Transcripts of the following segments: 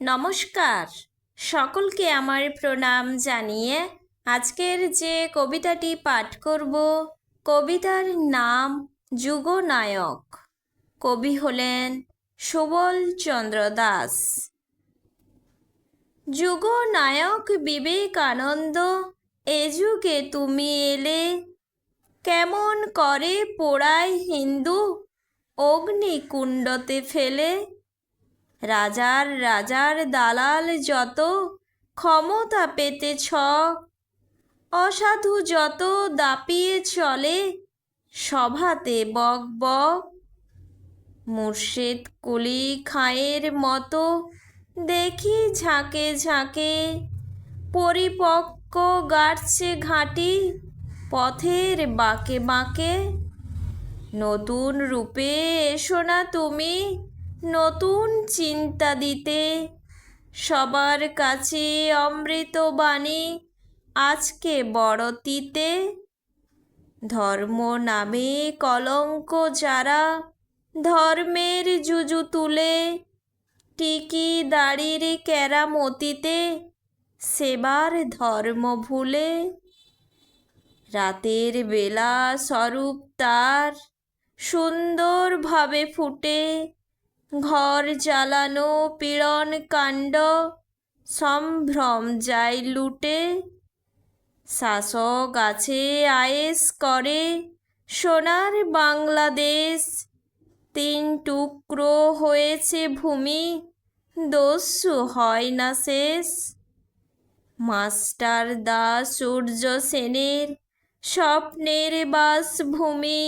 নমস্কার। সকলকে আমার প্রণাম জানিয়ে আজকের যে কবিতাটি পাঠ করব, কবিতার নাম যুগনায়ক। কবি হলেন সুবল চন্দ্র দাস। যুগনায়ক বিবেকানন্দ, এ যুগে তুমি এলে, কেমন করে পোড়ায় হিন্দু, অগ্নিকুণ্ডতে ফেলে রাজার রাজার দালাল যত ক্ষমতা পেতে পেতেছ, অসাধু যত দাপিয়ে চলে, সভাতে বক বক। মুর্শেদ কুলি খাঁয়ের মতো দেখি ঝাঁকে ঝাঁকে, পরিপক্ক গাড়ছে ঘাঁটি পথের বাঁকে বাঁকে। নতুন রূপে এসো না তুমি নতুন চিন্তা দিতে। সবার কাছে অমৃত বাণী, আজকে বড় তিতে। ধর্ম নামে কলঙ্ক যারা, ধর্মের জুজু তুলে। টিকি দাড়ির কেরামতিতে, সেবার ধর্ম ভুলে। রাতের বেলা স্বরূপ তার, সুন্দরভাবে ফুটে। ঘর জ্বালানো পীড়ন কাণ্ড, সম্ভ্রম যায় লুটে। শাসক আছে আয়েস করে সোনার বাংলাদেশ। তিন টুকরো হয়েছে ভূমি, দস্যু হয় না শেষ। মাস্টার দাস সূর্য সেনের স্বপ্নের বাসভূমি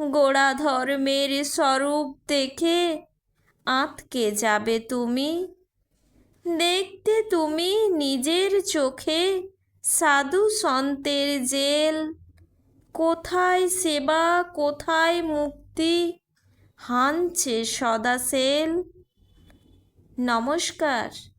গোড়া ধর্মের স্বরূপ দেখে আঁতকে যাবে তুমি। দেখতে তুমি নিজের চোখে সাধু সন্তের জেল। কোথায় সেবা, কোথায় মুক্তি, হানছে সদা সেল। নমস্কার।